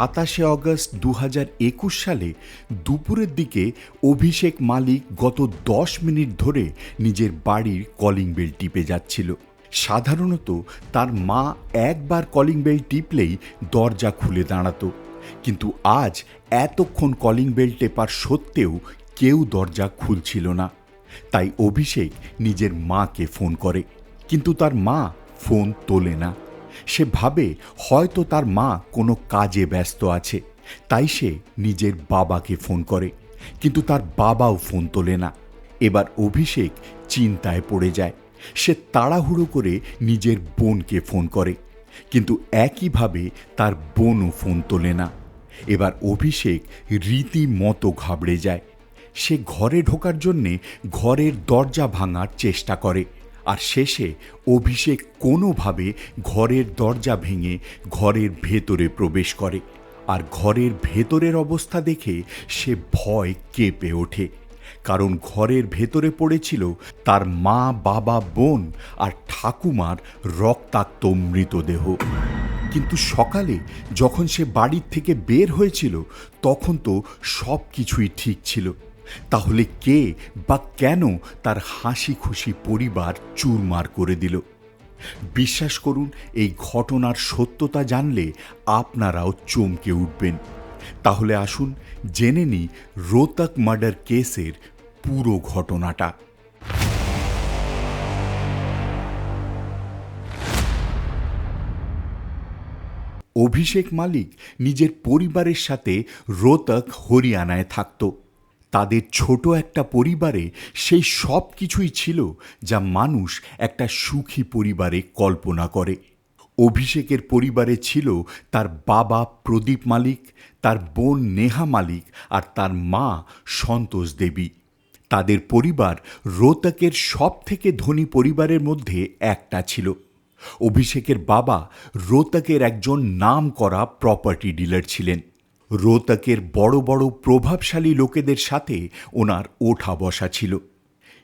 সাতাশে অগস্ট দু একুশ সালে দুপুরের দিকে অভিষেক মালিক গত দশ মিনিট ধরে নিজের বাড়ির কলিং বেল টিপে যাচ্ছিল। সাধারণত তার মা একবার কলিং বেল টিপলেই দরজা খুলে দাঁড়াতো। কিন্তু আজ এতক্ষণ কলিং বেল টেপার সত্ত্বেও কেউ দরজা খুলছিল না। তাই অভিষেক নিজের মাকে ফোন করে। কিন্তু তার মা ফোন তোলে না। সে ভাবে হয়তো তার মা কোনো কাজে ব্যস্ত আছে, তাই সে নিজের বাবাকে ফোন করে, কিন্তু তার বাবাও ফোন তোলে না। এবার অভিষেক চিন্তায় পড়ে যায়, সে তাড়াহুড়ো করে নিজের বোনকে ফোন করে, কিন্তু একইভাবে তার বোনও ফোন তোলে না। এবার অভিষেক রীতিমতো ঘাবড়ে যায়, সে ঘরে ঢোকার জন্যে ঘরের দরজা ভাঙার চেষ্টা করে। আর শেষে অভিষেক কোনোভাবে ঘরের দরজা ভেঙে ঘরের ভেতরে প্রবেশ করে। আর ঘরের ভেতরের অবস্থা দেখে সে ভয় কেঁপে ওঠে। কারণ ঘরের ভেতরে পড়েছিল তার মা, বাবা, বোন আর ঠাকুমার রক্তাক্ত মৃতদেহ। কিন্তু সকালে যখন সে বাড়ির থেকে বের হয়েছিল, তখন তো সব কিছুই ঠিক ছিল। তাহলে কে বা কেন তার হাসি খুশি পরিবার চুরমার করে দিল? বিশ্বাস করুন, এই ঘটনার সত্যতা জানলে আপনারাও চমকে উঠবেন। তাহলে আসুন, জেনে নিই রোতক মার্ডার কেসের পুরো ঘটনাটা। অভিষেক মালিক নিজের পরিবারের সাথে রোতক হরিয়ানায় থাকত। তাদের ছোট একটা পরিবারে সেই সব কিছুই ছিল যা মানুষ একটা সুখী পরিবারে কল্পনা করে। অভিষেকের পরিবারে ছিল তার বাবা প্রদীপ মালিক, তার বোন নেহা মালিক আর তার মা সন্তোষ দেবী। তাদের পরিবার রোতকের সব থেকে ধনী পরিবারের মধ্যে একটা ছিল। অভিষেকের বাবা রোতকের একজন নাম করা প্রপার্টি ডিলার ছিলেন। রোতকের বড় বড় প্রভাবশালী লোকেদের সাথে ওনার ওঠা বসা ছিল।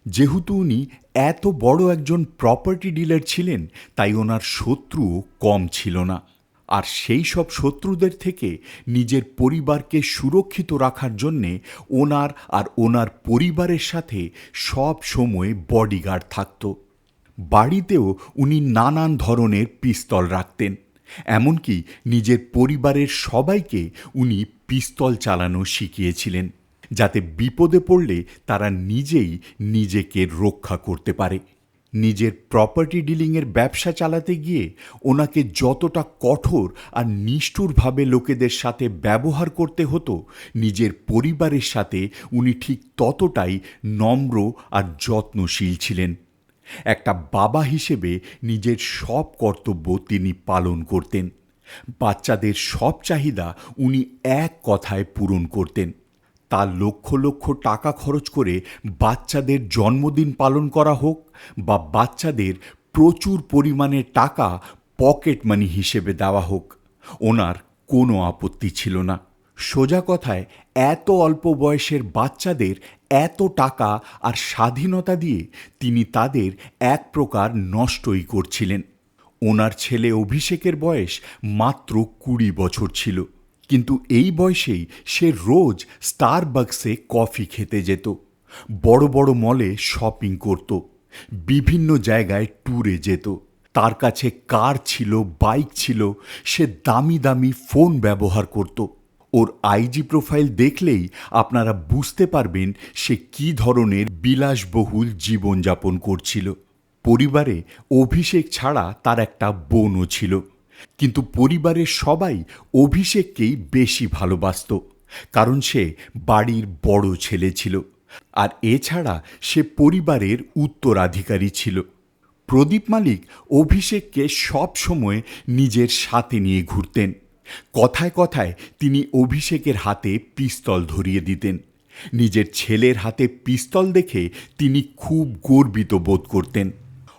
যেহেতু উনি এত বড় একজন প্রপার্টি ডিলার ছিলেন, তাই ওনার শত্রুও কম ছিল না। আর সেই সব শত্রুদের থেকে নিজের পরিবারকে সুরক্ষিত রাখার জন্যে ওনার আর ওনার পরিবারের সাথে সব সময় বডিগার্ড থাকত। বাড়িতেও উনি নানান ধরনের পিস্তল রাখতেন। এমনকি নিজের পরিবারের সবাইকে উনি পিস্তল চালানো শিখিয়েছিলেন, যাতে বিপদে পড়লে তারা নিজেই নিজেকে রক্ষা করতে পারে। নিজের প্রপার্টি ডিলিংয়ের ব্যবসা চালাতে গিয়ে ওনাকে যতটা কঠোর আর নিষ্ঠুরভাবে লোকেদের সাথে ব্যবহার করতে হতো, নিজের পরিবারের সাথে উনি ঠিক ততটাই নম্র আর যত্নশীল ছিলেন। একটা বাবা হিসেবে নিজের সব কর্তব্য তিনি পালন করতেন। বাচ্চাদের সব চাহিদা উনি এক কথায় পূরণ করতেন। তার লক্ষ লক্ষ টাকা খরচ করে বাচ্চাদের জন্মদিন পালন করা হোক বা বাচ্চাদের প্রচুর পরিমাণে টাকা পকেট মানি হিসেবে দেওয়া হোক, ওনার কোনো আপত্তি ছিল না। সোজা কথায়, এত অল্প বয়সের বাচ্চাদের এত টাকা আর স্বাধীনতা দিয়ে তিনি তাদের এক প্রকার নষ্টই করছিলেন। ওনার ছেলে অভিষেকের বয়স মাত্র কুড়ি বছর ছিল, কিন্তু এই বয়সেই সে রোজ স্টারবাক্সে কফি খেতে যেত, বড় বড় মলে শপিং করত, বিভিন্ন জায়গায় ট্যুরে যেত। তার কাছে কার ছিল, বাইক ছিল, সে দামি দামি ফোন ব্যবহার করত। ওর আইজি প্রোফাইল দেখলেই আপনারা বুঝতে পারবেন সে কী ধরনের বিলাসবহুল জীবনযাপন করছিল। পরিবারে অভিষেক ছাড়া তার একটা বোনও ছিল। কিন্তু পরিবারের সবাই অভিষেককেই বেশি ভালোবাসত, কারণ সে বাড়ির বড় ছেলে ছিল। আর এছাড়া সে পরিবারের উত্তরাধিকারী ছিল। প্রদীপ মালিক অভিষেককে সব সময় নিজের সাথে নিয়ে ঘুরতেন। কথায় কথায় তিনি অভিষেকের হাতে পিস্তল ধরিয়ে দিতেন। নিজের ছেলের হাতে পিস্তল দেখে তিনি খুব গর্বিত বোধ করতেন।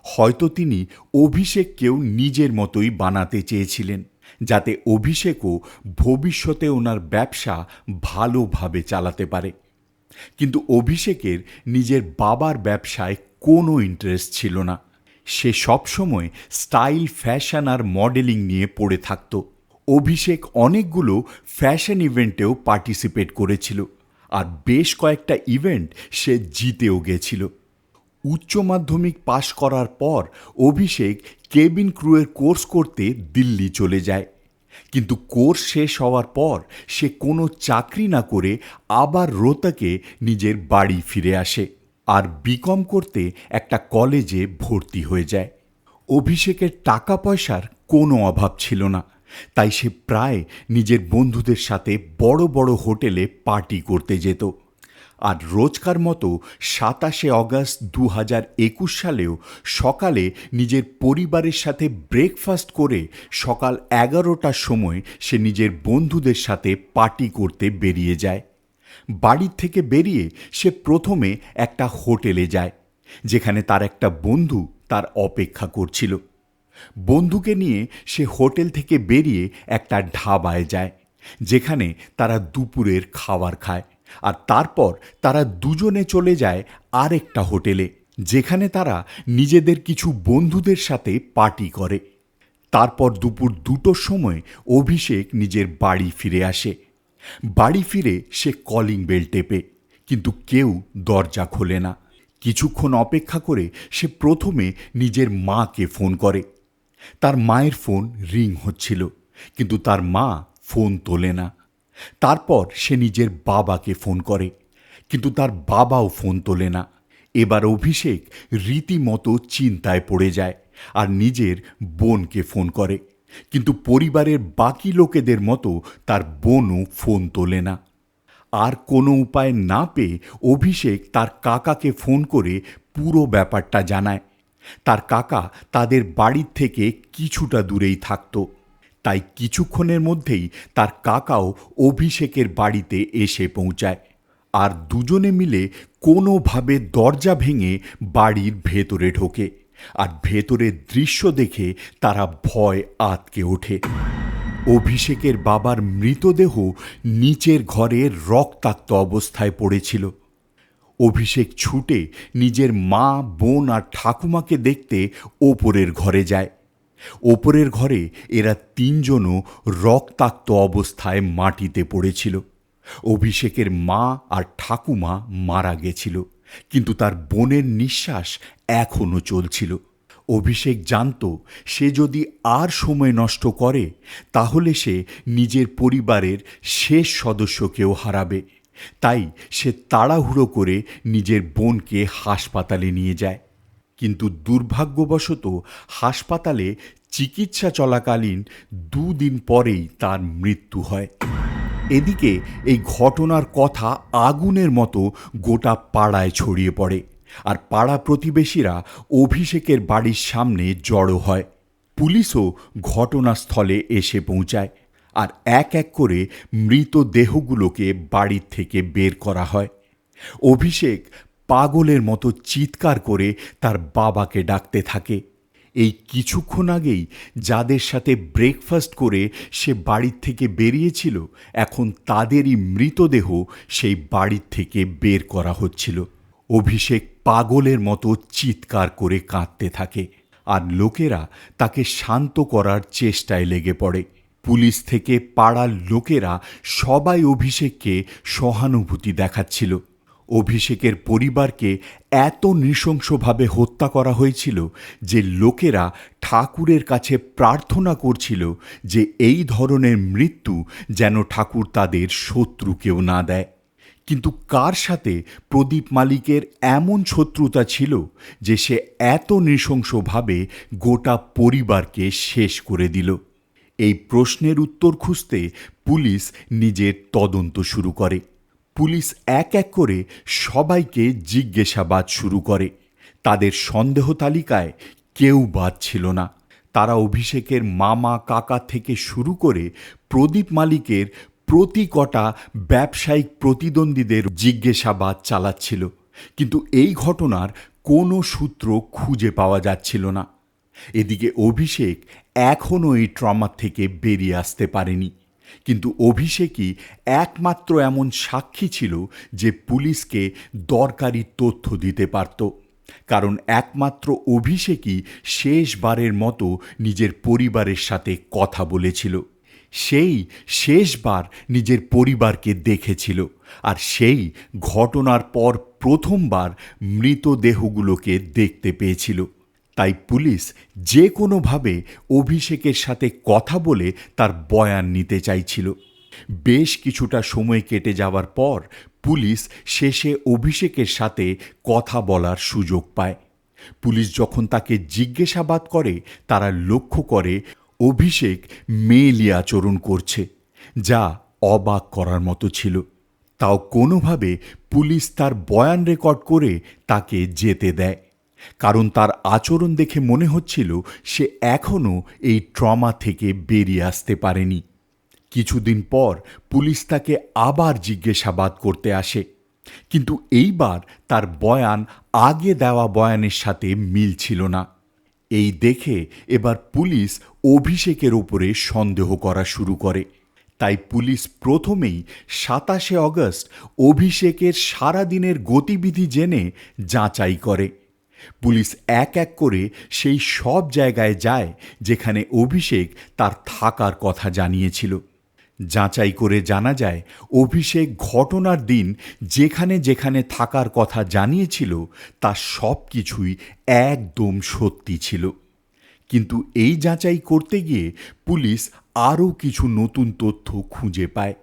হয়তো তিনি অভিষেককেও নিজের মতোই বানাতে চেয়েছিলেন, যাতে অভিষেকও ভবিষ্যতে ওনার ব্যবসা ভালোভাবে চালাতে পারে। কিন্তু অভিষেকের নিজের বাবার ব্যবসায় কোনো ইন্টারেস্ট ছিল না। সে সবসময় স্টাইল ফ্যাশন আর মডেলিং নিয়ে পড়ে থাকত। অভিষেক অনেকগুলো ফ্যাশন ইভেন্টেও পার্টিসিপেট করেছিল আর বেশ কয়েকটা ইভেন্ট সে জিতেও গেছিল। উচ্চ মাধ্যমিক পাশ করার পর অভিষেক কেবিন ক্রুয়ের কোর্স করতে দিল্লি চলে যায়। কিন্তু কোর্স শেষ হওয়ার পর সে কোনো চাকরি না করে আবার রোতাকে নিজের বাড়ি ফিরে আসে আর বিকম করতে একটা কলেজে ভর্তি হয়ে যায়। অভিষেকের টাকা পয়সার কোনো অভাব ছিল না। তাই সে প্রায় নিজের বন্ধুদের সাথে বড় বড় হোটেলে পার্টি করতে যেত। আর রোজকার মতো সাতাশে অগস্ট দু হাজার একুশ সালেও সকালে নিজের পরিবারের সাথে ব্রেকফাস্ট করে সকাল এগারোটার সময় সে নিজের বন্ধুদের সাথে পার্টি করতে বেরিয়ে যায়। বাড়ির থেকে বেরিয়ে সে প্রথমে একটা হোটেলে যায়, যেখানে তার একটা বন্ধু তার অপেক্ষা করছিল। বন্ধুকে নিয়ে সে হোটেল থেকে বেরিয়ে একটা ঢাবায় যায়, যেখানে তারা দুপুরের খাবার খায়। আর তারপর তারা দুজনে চলে যায় আরেকটা হোটেলে, যেখানে তারা নিজেদের কিছু বন্ধুদের সাথে পার্টি করে। তারপর দুপুর দুটোর সময় অভিষেক নিজের বাড়ি ফিরে আসে। বাড়ি ফিরে সে কলিং বেল টেপে, কিন্তু কেউ দরজা খোলে না। কিছুক্ষণ অপেক্ষা করে সে প্রথমে নিজের মাকে ফোন করে। তার মায়ের ফোন রিং হচ্ছিল, কিন্তু তার মা ফোন তোলে না। তারপর সে নিজের বাবাকে ফোন করে, কিন্তু তার বাবাও ফোন তোলে না। এবার অভিষেক রীতিমতো চিন্তায় পড়ে যায় আর নিজের বোনকে ফোন করে, কিন্তু পরিবারের বাকি লোকেদের মতো তার বোনও ফোন তোলে না। আর কোনো উপায় না পেয়ে অভিষেক তার কাকাকে ফোন করে পুরো ব্যাপারটা জানায়। তার কাকা তাদের বাড়ির থেকে কিছুটা দূরেই থাকত। তাই কিছুক্ষণের মধ্যেই তার কাকাও অভিষেকের বাড়িতে এসে পৌঁছায়। আর দুজনে মিলে কোনোভাবে দরজা ভেঙে বাড়ির ভেতরে ঢোকে আর ভেতরের দৃশ্য দেখে তারা ভয় আতকে ওঠে। অভিষেকের বাবার মৃতদেহ নিচের ঘরে রক্তাক্ত অবস্থায় পড়েছিল। অভিষেক ছুটে নিজের মা, বোন আর ঠাকুমাকে দেখতে ওপরের ঘরে যায়। ওপরের ঘরে এরা তিনজনও রক্তাক্ত অবস্থায় মাটিতে পড়েছিল। অভিষেকের মা আর ঠাকুমা মারা গেছিল, কিন্তু তার বোনের নিঃশ্বাস এখনও চলছিল। অভিষেক জানত, সে যদি আর সময় নষ্ট করে, তাহলে সে নিজের পরিবারের শেষ সদস্যকেও হারাবে। তাই সে তাড়াহুড়ো করে নিজের বোনকে হাসপাতালে নিয়ে যায়। কিন্তু দুর্ভাগ্যবশত হাসপাতালে চিকিৎসা চলাকালীন দুদিন পরেই তার মৃত্যু হয়। এদিকে এই ঘটনার কথা আগুনের মতো গোটা পাড়ায় ছড়িয়ে পড়ে আর পাড়া প্রতিবেশীরা অভিষেকের বাড়ির সামনে জড়ো হয়। পুলিশও ঘটনাস্থলে এসে পৌঁছায়। আর এক এক করে মৃতদেহগুলোকে বাড়ির থেকে বের করা হয়। অভিষেক পাগলের মতো চিৎকার করে তার বাবাকে ডাকতে থাকে। এই কিছুক্ষণ আগেই যাদের সাথে ব্রেকফাস্ট করে সে বাড়ির থেকে বেরিয়েছিল, এখন তাদেরই মৃতদেহ সেই বাড়ির থেকে বের করা হচ্ছিল। অভিষেক পাগলের মতো চিৎকার করে কাঁদতে থাকে, আর লোকেরা তাকে শান্ত করার চেষ্টায় লেগে পড়ে। পুলিশ থেকে পাড়ার লোকেরা সবাই অভিষেককে সহানুভূতি দেখাচ্ছিল। অভিষেকের পরিবারকে এত নৃশংসভাবে হত্যা করা হয়েছিল যে লোকেরা ঠাকুরের কাছে প্রার্থনা করছিল যে এই ধরনের মৃত্যু যেন ঠাকুর তাদের শত্রুকেও না দেয়। কিন্তু কার সাথে প্রদীপ মালিকের এমন শত্রুতা ছিল যে সে এত নৃশংসভাবে গোটা পরিবারকে শেষ করে দিল? এই প্রশ্নের উত্তর খুঁজতে পুলিশ নিজের তদন্ত শুরু করে। পুলিশ এক এক করে সবাইকে জিজ্ঞাসাবাদ শুরু করে। তাদের সন্দেহ তালিকায় কেউ বাদ ছিল না। তারা অভিষেকের মামা কাকা থেকে শুরু করে প্রদীপ মালিকের প্রতি কটা ব্যবসায়িক প্রতিদ্বন্দ্বীদের জিজ্ঞাসাবাদ চালাচ্ছিল। কিন্তু এই ঘটনার কোনো সূত্র খুঁজে পাওয়া যাচ্ছিল না। এদিকে অভিষেক এখনও এই ট্রমা থেকে বেরিয়ে আসতে পারেনি। কিন্তু অভিষেকই একমাত্র এমন সাক্ষী ছিল যে পুলিশকে দরকারি তথ্য দিতে পারত। কারণ একমাত্র অভিষেকই শেষবারের মতো নিজের পরিবারের সাথে কথা বলেছিল। সেই শেষবার নিজের পরিবারকে দেখেছিল আর সেই ঘটনার পর প্রথমবার মৃতদেহগুলোকে দেখতে পেয়েছিল। তাই পুলিশ যে কোনোভাবে অভিষেকের সাথে কথা বলে তার বয়ান নিতে চাইছিল। বেশ কিছুটা সময় কেটে যাওয়ার পর পুলিশ শেষে অভিষেকের সাথে কথা বলার সুযোগ পায়। পুলিশ যখন তাকে জিজ্ঞাসাবাদ করে, তারা লক্ষ্য করে অভিষেক মেয়েলি আচরণ করছে, যা অবাক করার মতো ছিল। তাও কোনোভাবে পুলিশ তার বয়ান রেকর্ড করে তাকে যেতে দেয়। কারণ তার আচরণ দেখে মনে হচ্ছিল সে এখনও এই ট্রমা থেকে বেরিয়ে আসতে পারেনি। কিছুদিন পর পুলিশ তাকে আবার জিজ্ঞাসাবাদ করতে আসে। কিন্তু এইবার তার বয়ান আগে দেওয়া বয়ানের সাথে মিল ছিল না। এই দেখে এবার পুলিশ অভিষেকের ওপরে সন্দেহ করা শুরু করে। তাই পুলিশ প্রথমেই সাতাশে অগস্ট অভিষেকের সারাদিনের গতিবিধি জেনে যাচাই করে। পুলিশ এক এক করে সেই সব জায়গায় যায় যেখানে অভিষেক তার থাকার কথা জানিয়েছিল। যাচাই করে জানা যায়, অভিষেক ঘটনার দিন যেখানে যেখানে থাকার কথা জানিয়েছিল, তা সব কিছুই একদম সত্যি ছিল। কিন্তু এই যাচাই করতে গিয়ে পুলিশ আরও কিছু নতুন তথ্য খুঁজে পায়।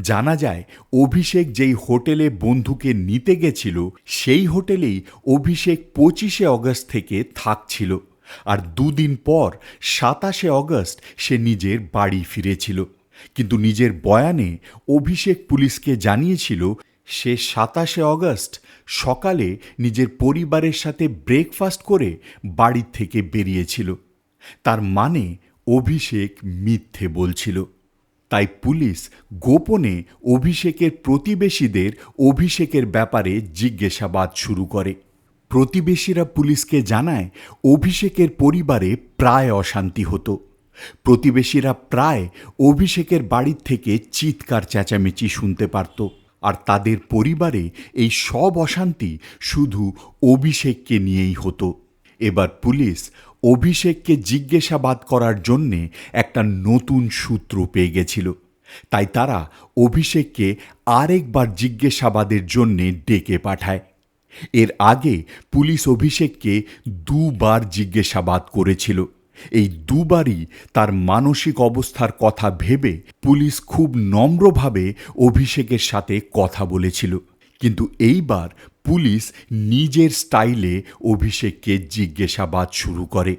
জানা যায়, অভিষেক যেই হোটেলে বন্ধুকে নিতে গেছিল, সেই হোটেলেই অভিষেক পঁচিশে অগস্ট থেকে থাকছিল আর দুদিন পর সাতাশে অগস্ট সে নিজের বাড়ি ফিরেছিল। কিন্তু নিজের বয়ানে অভিষেক পুলিশকে জানিয়েছিল, সে সাতাশে অগস্ট সকালে নিজের পরিবারের সাথে ব্রেকফাস্ট করে বাড়ির থেকে বেরিয়েছিল। তার মানে অভিষেক মিথ্যে বলছিল। তাই পুলিশ গোপনে অভিষেকের প্রতিবেশীদের অভিষেকের ব্যাপারে জিজ্ঞাসাবাদ শুরু করে। প্রতিবেশীরা পুলিশকে জানায়, অভিষেকের পরিবারে প্রায় অশান্তি হতো। প্রতিবেশীরা প্রায় অভিষেকের বাড়ির থেকে চিৎকার চেঁচামেচি শুনতে পারত। আর তাদের পরিবারে এই সব অশান্তি শুধু অভিষেককে নিয়েই হতো। এবার পুলিশ অভিষেককে জিজ্ঞাসাবাদ করার জন্যে একটা নতুন সূত্র পেয়ে গেছিল। তাই তারা অভিষেককে আরেকবার জিজ্ঞাসাবাদের জন্যে ডেকে পাঠায়। এর আগে পুলিশ অভিষেককে দুবার জিজ্ঞাসাবাদ করেছিল। এই দুবারই তার মানসিক অবস্থার কথা ভেবে পুলিশ খুব নম্রভাবে অভিষেকের সাথে কথা বলেছিল। কিন্তু এইবার পুলিশ নিজের স্টাইলে অভিষেককে জিজ্ঞাসাবাদ শুরু করে।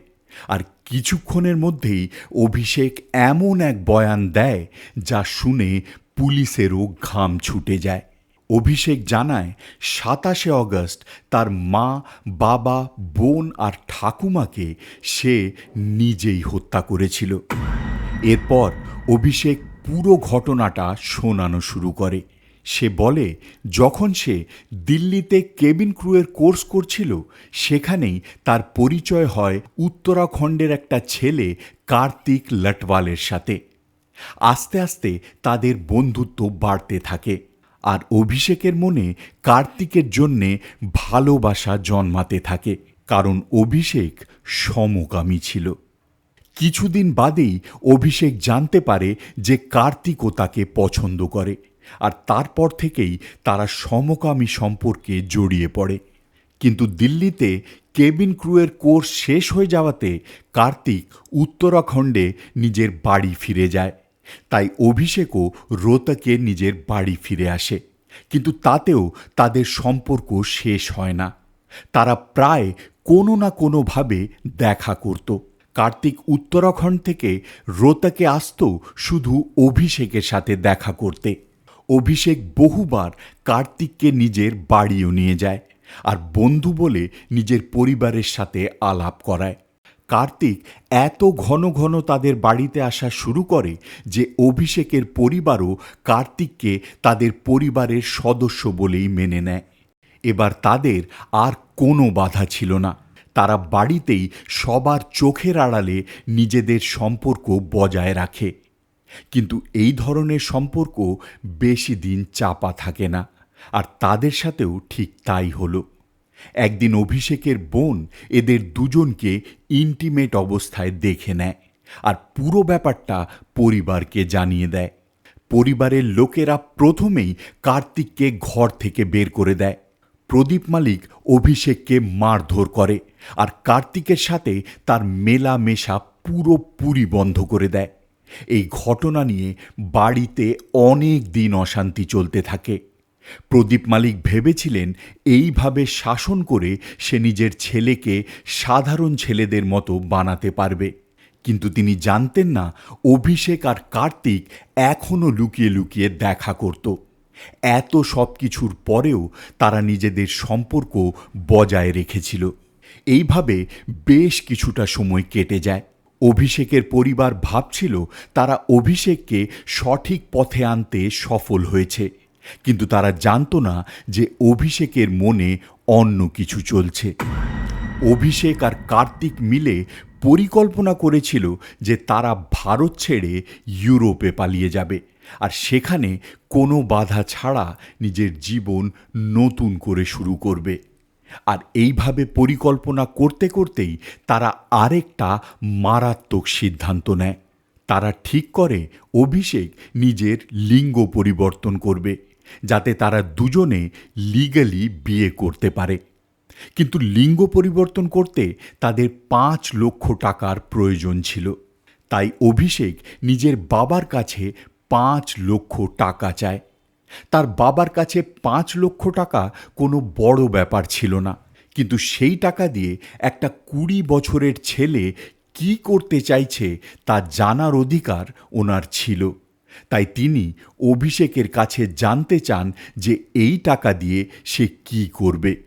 আর কিছুক্ষণের মধ্যেই অভিষেক এমন এক বয়ান দেয় যা শুনে পুলিশেরও ঘাম ছুটে যায়। অভিষেক জানায়, সাতাশে অগস্ট তার মা, বাবা, বোন আর ঠাকুমাকে সে নিজেই হত্যা করেছিল। এরপর অভিষেক পুরো ঘটনাটা শোনানো শুরু করে। সে বলে, যখন সে দিল্লিতে কেবিন ক্রুয়ের কোর্স করছিল, সেখানেই তার পরিচয় হয় উত্তরাখণ্ডের একটা ছেলে কার্তিক লটওয়ালের সাথে। আস্তে আস্তে তাদের বন্ধুত্ব বাড়তে থাকে আর অভিষেকের মনে কার্তিকের জন্যে ভালোবাসা জন্মাতে থাকে, কারণ অভিষেক সমকামী ছিল। কিছুদিন বাদেই অভিষেক জানতে পারে যে কার্তিকও তাকে পছন্দ করে। আর তারপর থেকেই তারা সমকামী সম্পর্কে জড়িয়ে পড়ে। কিন্তু দিল্লিতে কেবিন ক্রুয়ের কোর্স শেষ হয়ে যাওয়াতে কার্তিক উত্তরাখণ্ডে নিজের বাড়ি ফিরে যায়। তাই অভিষেকও রোতকে নিজের বাড়ি ফিরে আসে। কিন্তু তাতেও তাদের সম্পর্ক শেষ হয় না। তারা প্রায় কোনো না কোনোভাবে দেখা করত। কার্তিক উত্তরাখণ্ড থেকে রোতাকে আসত শুধু অভিষেকের সাথে দেখা করতে। অভিষেক বহুবার কার্তিককে নিজের বাড়িও নিয়ে যায় আর বন্ধু বলে নিজের পরিবারের সাথে আলাপ করায়। কার্তিক এত ঘন ঘন তাদের বাড়িতে আসা শুরু করে যে অভিষেকের পরিবারও কার্তিককে তাদের পরিবারের সদস্য বলেই মেনে নেয়। এবার তাদের আর কোনো বাধা ছিল না। তারা বাড়িতেই সবার চোখের আড়ালে নিজেদের সম্পর্ক বজায় রাখে। কিন্তু এই ধরনের সম্পর্ক বেশি দিন চাপা থাকে না, আর তাদের সাথেও ঠিক তাই হলো। একদিন অভিষেকের বোন এদের দুজনকে ইন্টিমেট অবস্থায় দেখে নেয় আর পুরো ব্যাপারটা পরিবারকে জানিয়ে দেয়। পরিবারের লোকেরা প্রথমেই কার্তিককে ঘর থেকে বের করে দেয়। প্রদীপ মালিক অভিষেককে মারধর করে আর কার্তিকের সাথে তার মেলামেশা পুরোপুরি বন্ধ করে দেয়। এই ঘটনা নিয়ে বাড়িতে অনেক দিন অশান্তি চলতে থাকে। প্রদীপ মালিক ভেবেছিলেন এইভাবে শাসন করে সে নিজের ছেলেকে সাধারণ ছেলেদের মতো বানাতে পারবে। কিন্তু তিনি জানতেন না অভিষেক আর কার্তিক এখনও লুকিয়ে লুকিয়ে দেখা করত। এত সব কিছুর পরেও তারা নিজেদের সম্পর্ক বজায় রেখেছিল। এইভাবে বেশ কিছুটা সময় কেটে যায়। অভিষেকের পরিবার ভাবছিল তারা অভিষেককে সঠিক পথে আনতে সফল হয়েছে। কিন্তু তারা জানতো না যে অভিষেকের মনে অন্য কিছু চলছে। অভিষেক আর কার্তিক মিলে পরিকল্পনা করেছিল যে তারা ভারত ছেড়ে ইউরোপে পালিয়ে যাবে। আর সেখানে কোনো বাধা ছাড়া নিজের জীবন নতুন করে শুরু করবে। আর এইভাবে পরিকল্পনা করতে করতেই তারা আরেকটা মারাত্মক সিদ্ধান্ত নেয়। তারা ঠিক করে অভিষেক নিজের লিঙ্গ পরিবর্তন করবে, যাতে তারা দুজনে লিগালি বিয়ে করতে পারে। কিন্তু লিঙ্গ পরিবর্তন করতে তাদের পাঁচ লক্ষ টাকার প্রয়োজন ছিল। তাই অভিষেক নিজের বাবার কাছে পাঁচ লক্ষ টাকা চায়। তার বাবার কাছে পাঁচ লক্ষ টাকা কোনো বড় ব্যাপার ছিল না। কিন্তু সেই টাকা দিয়ে একটা কুড়ি বছরের ছেলে কি করতে চাইছে তা জানার অধিকার ওনার ছিল। তাই তিনি অভিষেকের কাছে জানতে চান যে এই টাকা দিয়ে সে কি করবে।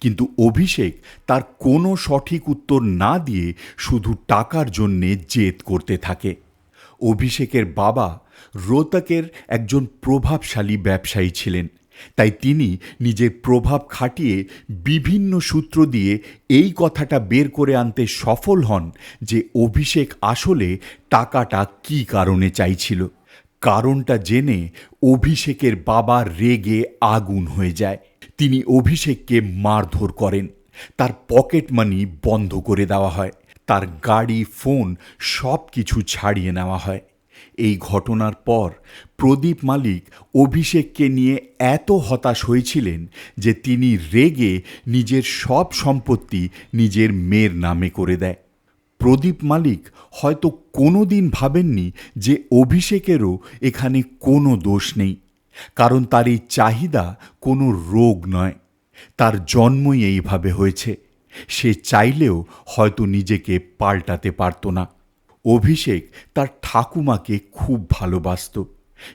কিন্তু অভিষেক তার কোনো সঠিক উত্তর না দিয়ে শুধু টাকার জন্যে জেদ করতে থাকে। অভিষেকের বাবা রোতকের একজন প্রভাবশালী ব্যবসায়ী ছিলেন। তাই তিনি নিজের প্রভাব খাটিয়ে বিভিন্ন সূত্র দিয়ে এই কথাটা বের করে আনতে সফল হন যে অভিষেক আসলে টাকাটা কি কারণে চাইছিল। কারণটা জেনে অভিষেকের বাবা রেগে আগুন হয়ে যায়। তিনি অভিষেককে মারধর করেন। তার পকেট মানি বন্ধ করে দেওয়া হয়। তার গাড়ি, ফোন সব কিছু ছাড়িয়ে নেওয়া হয়। এই ঘটনার পর প্রদীপ মালিক অভিষেককে নিয়ে এত হতাশ হয়েছিলেন যে তিনি রেগে নিজের সব সম্পত্তি নিজের মেয়ের নামে করে দেয়। প্রদীপ মালিক হয়তো কোনো দিন ভাবেননি যে অভিষেকেরও এখানে কোনো দোষ নেই, কারণ তার এই চাহিদা কোনো রোগ নয়। তার জন্মই এইভাবে হয়েছে। সে চাইলেও হয়তো নিজেকে পাল্টাতে পারত না। অভিষেক তার ঠাকুমাকে খুব ভালোবাসত।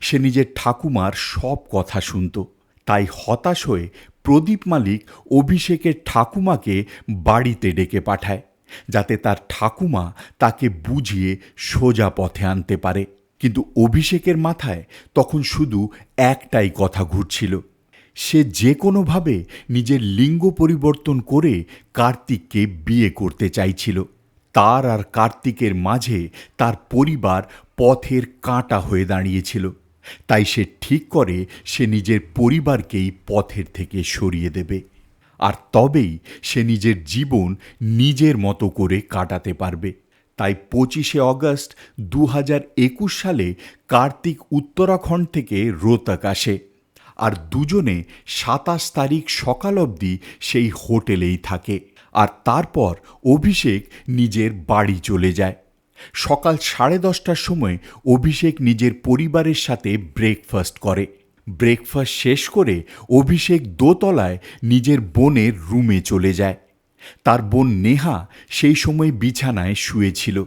সে নিজের ঠাকুমার সব কথা শুনত। তাই হতাশ হয়ে প্রদীপ মালিক অভিষেকের ঠাকুমাকে বাড়িতে ডেকে পাঠায়, যাতে তার ঠাকুমা তাকে বুঝিয়ে সোজা পথে আনতে পারে। কিন্তু অভিষেকের মাথায় তখন শুধু একটাই কথা ঘুরছিল। সে যে কোনোভাবে নিজের লিঙ্গ পরিবর্তন করে কার্তিককে বিয়ে করতে চাইছিল। তার আর কার্তিকের মাঝে তার পরিবার পথের কাঁটা হয়ে দাঁড়িয়েছিল। তাই সে ঠিক করে সে নিজের পরিবারকেই পথের থেকে সরিয়ে দেবে। আর তবেই সে নিজের জীবন নিজের মতো করে কাটাতে পারবে। তাই পঁচিশে অগস্ট দু একুশ সালে কার্তিক উত্তরাখণ্ড থেকে রোহতক আসে আর দুজনে সাতাশ তারিখ সকাল অবধি সেই হোটেলেই থাকে। আর তারপর অভিষেক নিজের বাড়ি চলে যায়। সকাল সাড়ে দশটার সময় অভিষেক নিজের পরিবারের সাথে ব্রেকফাস্ট করে। ব্রেকফাস্ট শেষ করে অভিষেক দোতলায় নিজের বোনের রুমে চলে যায়। তার বোন নেহা সেই সময় বিছানায় শুয়েছিল।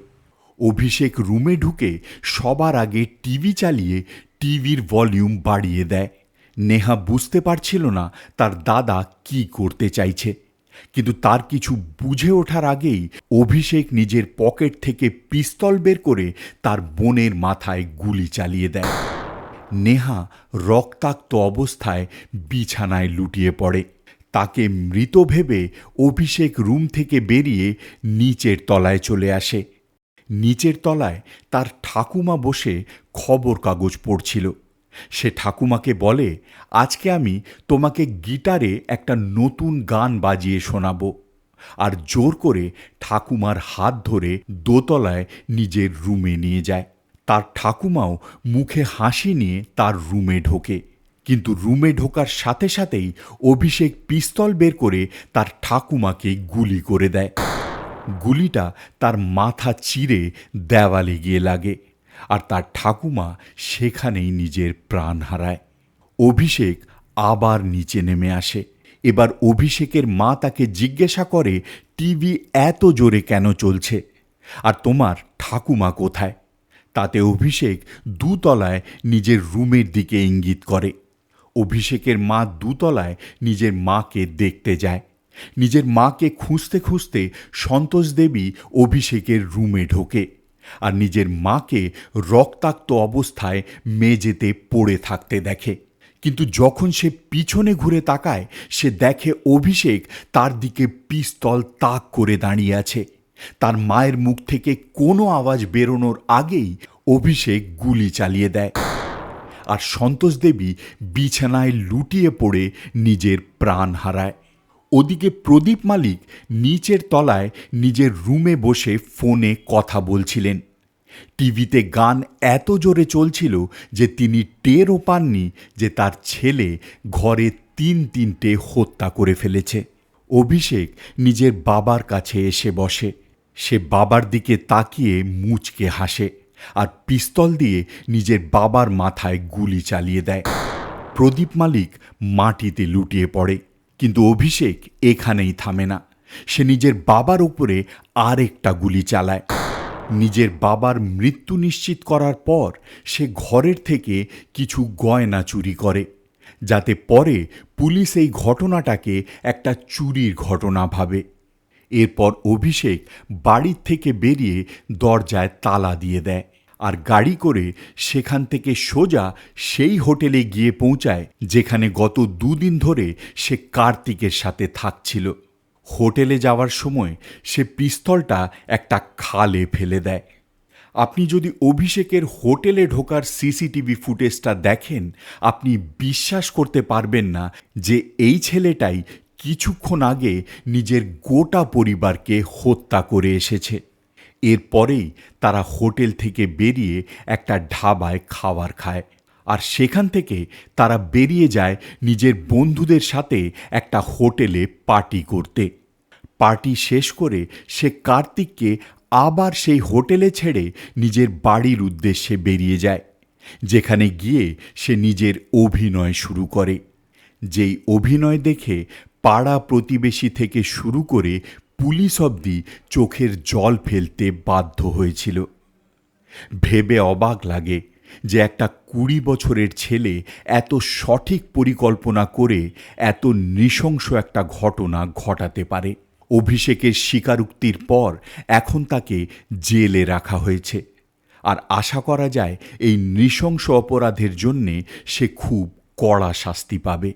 অভিষেক রুমে ঢুকে সবার আগে টিভি চালিয়ে টিভির ভলিউম বাড়িয়ে দেয়। নেহা বুঝতে পারছিল না তার দাদা কি করতে চাইছে। কিন্তু তার কিছু বুঝে ওঠার আগেই অভিষেক নিজের পকেট থেকে পিস্তল বের করে তার বোনের মাথায় গুলি চালিয়ে দেয়। নেহা রক্তাক্ত অবস্থায় বিছানায় লুটিয়ে পড়ে। তাকে মৃত ভেবে অভিষেক রুম থেকে বেরিয়ে নিচের তলায় চলে আসে। নিচের তলায় তার ঠাকুমা বসে খবর কাগজ পড়ছিল। সে ঠাকুমাকে বলে, আজকে আমি তোমাকে গিটারে একটা নতুন গান বাজিয়ে শোনাবো। আর জোর করে ঠাকুমার হাত ধরে দোতলায় নিজের রুমে নিয়ে যায়। তার ঠাকুমাও মুখে হাসি নিয়ে তার রুমে ঢোকে। কিন্তু রুমে ঢোকার সাথে সাথেই অভিষেক পিস্তল বের করে তার ঠাকুমাকে গুলি করে দেয়। গুলিটা তার মাথা চিরে দেওয়ালে গিয়ে লাগে। আর তার ঠাকুমা সেখানেই নিজের প্রাণ হারায়। অভিষেক আবার নিচে নেমে আসে। এবার অভিষেকের মা তাকে জিজ্ঞাসা করে, টিভি এত জোরে কেন চলছে? আর তোমার ঠাকুমা কোথায়? তাতে অভিষেক দুতলায় নিজের রুমের দিকে ইঙ্গিত করে। অভিষেকের মা দুতলায় নিজের মাকে দেখতে যায়। নিজের মাকে খুঁজতে খুঁজতে সন্তোষ দেবী অভিষেকের রুমে ঢোকে। আর নিজের মাকে রক্তাক্ত অবস্থায় মেঝেতে পড়ে থাকতে দেখে। কিন্তু যখন সে পিছনে ঘুরে তাকায়, সে দেখে অভিষেক তার দিকে পিস্তল তাক করে দাঁড়িয়ে আছে। তার মায়ের মুখ থেকে কোনো আওয়াজ বেরোনোর আগেই অভিষেক গুলি চালিয়ে দেয়। আর সন্তোষ দেবী বিছানায় লুটিয়ে পড়ে নিজের প্রাণ হারায়। ওদিকে প্রদীপ মালিক নিচের তলায় নিজের রুমে বসে ফোনে কথা বলছিলেন। টিভিতে গান এত জোরে চলছিল যে তিনি টেরও পাননি যে তার ছেলে ঘরে তিন তিনটে হত্যা করে ফেলেছে। অভিষেক নিজের বাবার কাছে এসে বসে। সে বাবার দিকে তাকিয়ে মুচকে হাসে আর পিস্তল দিয়ে নিজের বাবার মাথায় গুলি চালিয়ে দেয়। প্রদীপ মালিক মাটিতে লুটিয়ে পড়ে। কিন্তু অভিষেক এখানেই থামে না। সে নিজের বাবার উপরে আরেকটা গুলি চালায়। নিজের বাবার মৃত্যু নিশ্চিত করার পর সে ঘরের থেকে কিছু গয়না চুরি করে, যাতে পরে পুলিশ এই ঘটনাটাকে একটা চুরির ঘটনা ভাবে। এরপর অভিষেক বাড়ির থেকে বেরিয়ে দরজায় তালা দিয়ে দেয়। আর গাড়ি করে সেখান থেকে সোজা সেই হোটেলে গিয়ে পৌঁছায়, যেখানে গত দুদিন ধরে সে কার্তিকের সাথে থাকছিল। হোটেলে যাওয়ার সময় সে পিস্তলটা একটা খালে ফেলে দেয়। আপনি যদি অভিষেকের হোটেলে ঢোকার সিসিটিভি ফুটেজটা দেখেন, আপনি বিশ্বাস করতে পারবেন না যে এই ছেলেটাই কিছুক্ষণ আগে নিজের গোটা পরিবারকে হত্যা করে এসেছে। এরপরেই তারা হোটেল থেকে বেরিয়ে একটা ঢাবায় খাবার খায়। আর সেখান থেকে তারা বেরিয়ে যায় নিজের বন্ধুদের সাথে একটা হোটেলে পার্টি করতে। পার্টি শেষ করে সে কার্তিককে আবার সেই হোটেলে ছেড়ে নিজের বাড়ির উদ্দেশ্যে বেরিয়ে যায়, যেখানে গিয়ে সে নিজের অভিনয় শুরু করে। যেই অভিনয় দেখে পাড়া প্রতিবেশী থেকে শুরু করে পুলিশ অবধি চোখের জল ফেলতে বাধ্য হয়েছিল। ভেবে অবাক লাগে যে একটা কুড়ি বছরের ছেলে এত সঠিক পরিকল্পনা করে এত নৃশংস একটা ঘটনা ঘটাতে পারে। অভিষেকের স্বীকারোক্তির পর এখন তাকে জেলে রাখা হয়েছে। আর আশা করা যায় এই নৃশংস অপরাধের জন্যে সে খুব কড়া শাস্তি পাবে।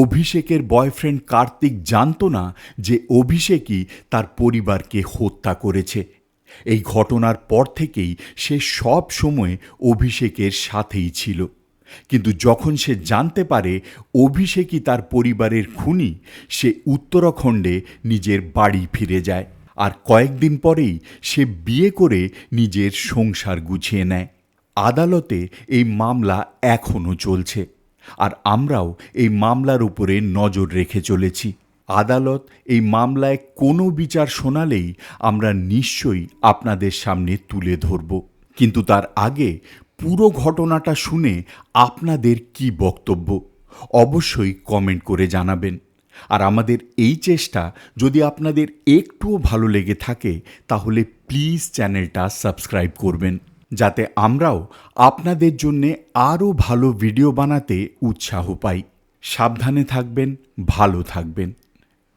অভিষেকের বয়ফ্রেন্ড কার্তিক জানতো না যে অভিষেকই তার পরিবারকে হত্যা করেছে। এই ঘটনার পর থেকেই সে সব সময় অভিষেকের সাথেই ছিল। কিন্তু যখন সে জানতে পারে অভিষেকই তার পরিবারের খুনি, সে উত্তরাখণ্ডে নিজের বাড়ি ফিরে যায় আর কয়েকদিন পরেই সে বিয়ে করে নিজের সংসার গুছিয়ে নেয়। আদালতে এই মামলা এখনও চলছে। আর আমরাও এই মামলার উপরে নজর রেখে চলেছি। আদালত এই মামলায় কোনো বিচার শোনালেই আমরা নিশ্চয়ই আপনাদের সামনে তুলে ধরব। কিন্তু তার আগে পুরো ঘটনাটা শুনে আপনাদের কি বক্তব্য, অবশ্যই কমেন্ট করে জানাবেন। আর আমাদের এই চেষ্টা যদি আপনাদের একটুও ভালো লেগে থাকে, তাহলে প্লিজ চ্যানেলটা সাবস্ক্রাইব করবেন। যাতে আমরাও আপনাদের জন্যে আরও ভালো ভিডিও বানাতে উৎসাহ পাই। সাবধানে থাকবেন, ভালো থাকবেন।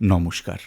নমস্কার।